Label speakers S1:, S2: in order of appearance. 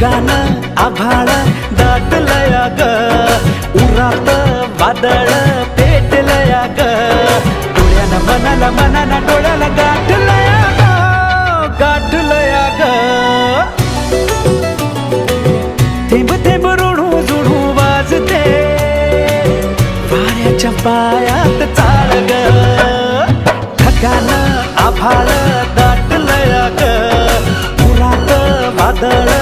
S1: गाणं आभाळ दाटलया ग उरात वादळ पेटलया ग डोळ्यानं मनाला मनाला डोळ्याला गाठलया ग गाठलया ग थेंब थेंब रुणू जुडू वाजते. वाऱ्याच्या पायात चाळ ग ढगान आभाळ दाटलया ग उरात वादळ